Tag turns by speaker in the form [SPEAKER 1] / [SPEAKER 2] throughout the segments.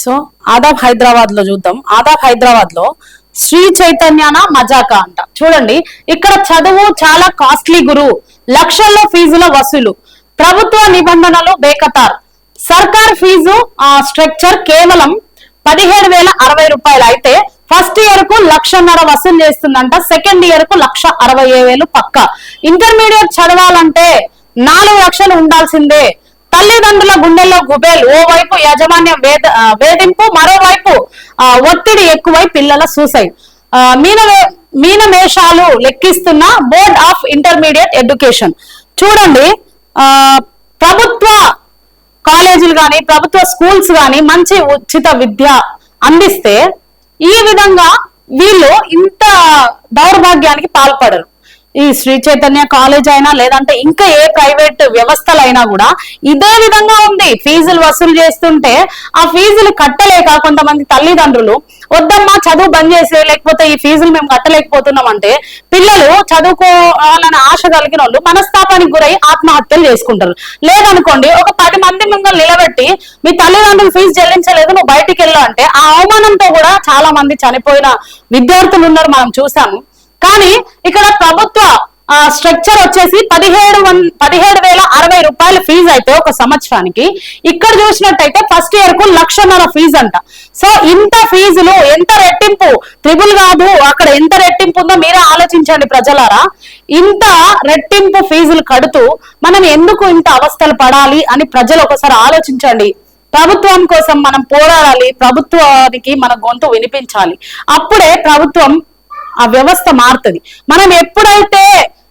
[SPEAKER 1] So Aadab హైదరాబాద్లో చూద్దాం. ఆదాబ్ హైదరాబాద్లో శ్రీ చైతన్యాన మజాకా అంట. చూడండి ఇక్కడ చదువు చాలా కాస్ట్లీ గురు. లక్షల్లో ఫీజుల వసూలు. ప్రభుత్వ నిబంధనలు బేకతార్. సర్కార్ ఫీజు స్ట్రక్చర్ కేవలం పదిహేడు వేల అరవై రూపాయలు అయితే ఫస్ట్ ఇయర్కు లక్షన్నర వసూలు చేస్తుందంట సెకండ్ ఇయర్కు లక్ష అరవై వేలు పక్క. ఇంటర్మీడియట్ చదవాలంటే నాలుగు లక్షలు ఉండాల్సిందే. తల్లిదండ్రుల గుండెల్లో గుబేలు. ఓవైపు యాజమాన్యం వేద వేధింపు మరోవైపు ఆ, ఒత్తిడి ఎక్కువై పిల్లల సూసైడ్. ఆ, మీన మీనమేషాలు లెక్కిస్తున్న బోర్డ్ ఆఫ్ ఇంటర్మీడియట్ ఎడ్యుకేషన్. చూడండి ఆ, ప్రభుత్వ కాలేజీలు కానీ ప్రభుత్వ స్కూల్స్ కానీ మంచి ఉచిత విద్య అందిస్తే ఈ విధంగా వీళ్ళు ఇంత దౌర్భాగ్యానికి పాల్పడరు. ఈ శ్రీ చైతన్య కాలేజ్ అయినా లేదంటే ఇంకా ఏ ప్రైవేట్ వ్యవస్థలైనా కూడా ఇదే విధంగా ఉంది. ఫీజులు వసూలు చేస్తుంటే ఆ ఫీజులు కట్టలేక కొంతమంది తల్లిదండ్రులు వద్దమ్మా చదువు బంద్ చేసే లేకపోతే ఈ ఫీజులు మేము కట్టలేకపోతున్నాం అంటే పిల్లలు చదువుకోవాలని ఆశ కలిగిన వాళ్ళు మనస్తాపానికి గురై ఆత్మహత్యలు చేసుకుంటారు. లేదనుకోండి ఒక పది మంది మిమ్మల్ని నిలబెట్టి మీ తల్లిదండ్రులు ఫీజు చెల్లించలేదు నువ్వు బయటికి వెళ్ళు అంటే ఆ అవమానంతో కూడా చాలా మంది చనిపోయిన విద్యార్థులు ఉన్నారు మనం చూసాము. కానీ ఇక్కడ ప్రభుత్వ స్ట్రక్చర్ వచ్చేసి పదిహేడు వన్ పదిహేడు వేల అరవై రూపాయల ఫీజు అయితే ఒక సంవత్సరానికి. ఇక్కడ చూసినట్టయితే ఫస్ట్ ఇయర్కు లక్షన్నర ఫీజు అంట. సో ఇంత ఫీజులు ఎంత రెట్టింపు? త్రిబుల్ కాదు అక్కడ ఎంత రెట్టింపు ఉందో మీరే ఆలోచించండి ప్రజలారా. ఇంత రెట్టింపు ఫీజులు కడుతూ మనం ఎందుకు ఇంత అవస్థలు పడాలి అని ప్రజలు ఒకసారి ఆలోచించండి. ప్రభుత్వం కోసం మనం పోరాడాలి ప్రభుత్వానికి మన గొంతు వినిపించాలి. అప్పుడే ప్రభుత్వం ఆ వ్యవస్థ మారుతుంది. మనం ఎప్పుడైతే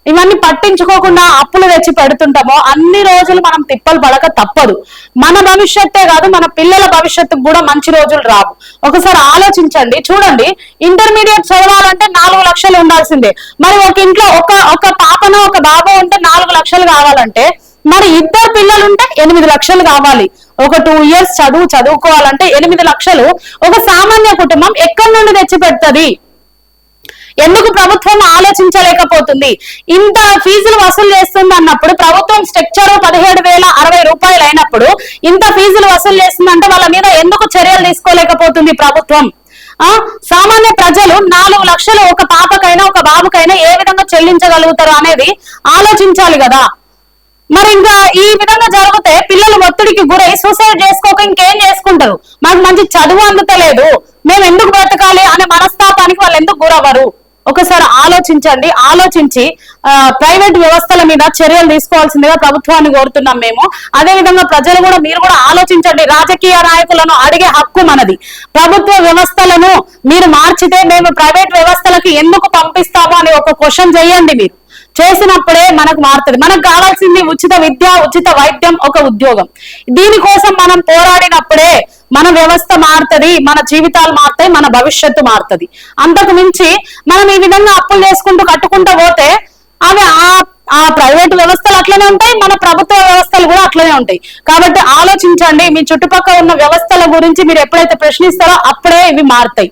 [SPEAKER 1] ఇవన్నీ పట్టించుకోకుండా అప్పులు తెచ్చి పెడుతుంటామో అన్ని రోజులు మనం తిప్పలు పడక తప్పదు. మన భవిష్యత్తే కాదు మన పిల్లల భవిష్యత్తుకు కూడా మంచి రోజులు రావు. ఒకసారి ఆలోచించండి. చూడండి ఇంటర్మీడియట్ చదవాలంటే నాలుగు లక్షలు ఉండాల్సిందే. మరి ఒక ఇంట్లో ఒక ఒక పాపన ఒక బాబో ఉంటే నాలుగు లక్షలు కావాలంటే మరి ఇద్దరు పిల్లలు ఉంటే ఎనిమిది లక్షలు కావాలి. ఒక టూ ఇయర్స్ చదువు చదువుకోవాలంటే ఎనిమిది లక్షలు. ఒక సామాన్య కుటుంబం ఎక్కడి నుండి తెచ్చి పెడుతుంది ప్రభుత్వం ఆలోచించలేకపోతుంది. ఇంత ఫీజులు వసూలు చేస్తుంది అన్నప్పుడు ప్రభుత్వం స్ట్రక్చర్ పదిహేడు వేల అరవై రూపాయలు అయినప్పుడు ఇంత ఫీజులు వసూలు చేస్తుందంటే వాళ్ళ మీద ఎందుకు చర్యలు తీసుకోలేకపోతుంది ప్రభుత్వం? ఆ? సామాన్య ప్రజలు నాలుగు లక్షలు ఒక పాపకైనా ఒక బాబుకైనా ఏ విధంగా చెల్లించగలుగుతారు అనేది ఆలోచించాలి కదా. మరి ఇంకా ఈ విధంగా జరిగితే పిల్లలు ఒత్తిడికి గురై సూసైడ్ చేసుకోక ఇంకేం చేసుకుంటారు? మాకు మంచి చదువు అందుతలేదు. మేము ఎందుకు బ్రతకాలి అనే మనస్తాపానికి వాళ్ళు ఎందుకు గురవ్వరు? ఒకసారి ఆలోచించండి ఆలోచించి ప్రైవేట్ వ్యవస్థల మీద చర్యలు తీసుకోవాల్సిందిగా ప్రభుత్వాన్ని కోరుతున్నాం మేము. అదే విధంగా ప్రజలు కూడా మీరు కూడా ఆలోచించండి రాజకీయ నాయకులను అడిగే హక్కు మనది. ప్రభుత్వ వ్యవస్థలను మీరు మార్చితే మేము ప్రైవేట్ వ్యవస్థలకు ఎందుకు పంపిస్తాము అని ఒక క్వశ్చన్ చేయండి మీరు. చేసినప్పుడే మనకు మారుతుంది. మనకు కావాల్సింది ఉచిత విద్య ఉచిత వైద్యం ఒక ఉద్యోగం. దీనికోసం మనం పోరాడినప్పుడే మన వ్యవస్థ మారుతుంది మన జీవితాలు మారుతాయి మన భవిష్యత్తు మారుతుంది. అంతకు మించి మనం ఈ విధంగా అప్పులు చేసుకుంటూ కట్టుకుంటూ పోతే అవి ఆ ఆ ప్రైవేట్ వ్యవస్థలు అట్లనే ఉంటాయి మన ప్రభుత్వ వ్యవస్థలు కూడా అట్లనే ఉంటాయి. కాబట్టి ఆలోచించండి మీ చుట్టుపక్కల ఉన్న వ్యవస్థల గురించి మీరు ఎప్పుడైతే ప్రశ్నిస్తారో అప్పుడే ఇవి మారుతాయి.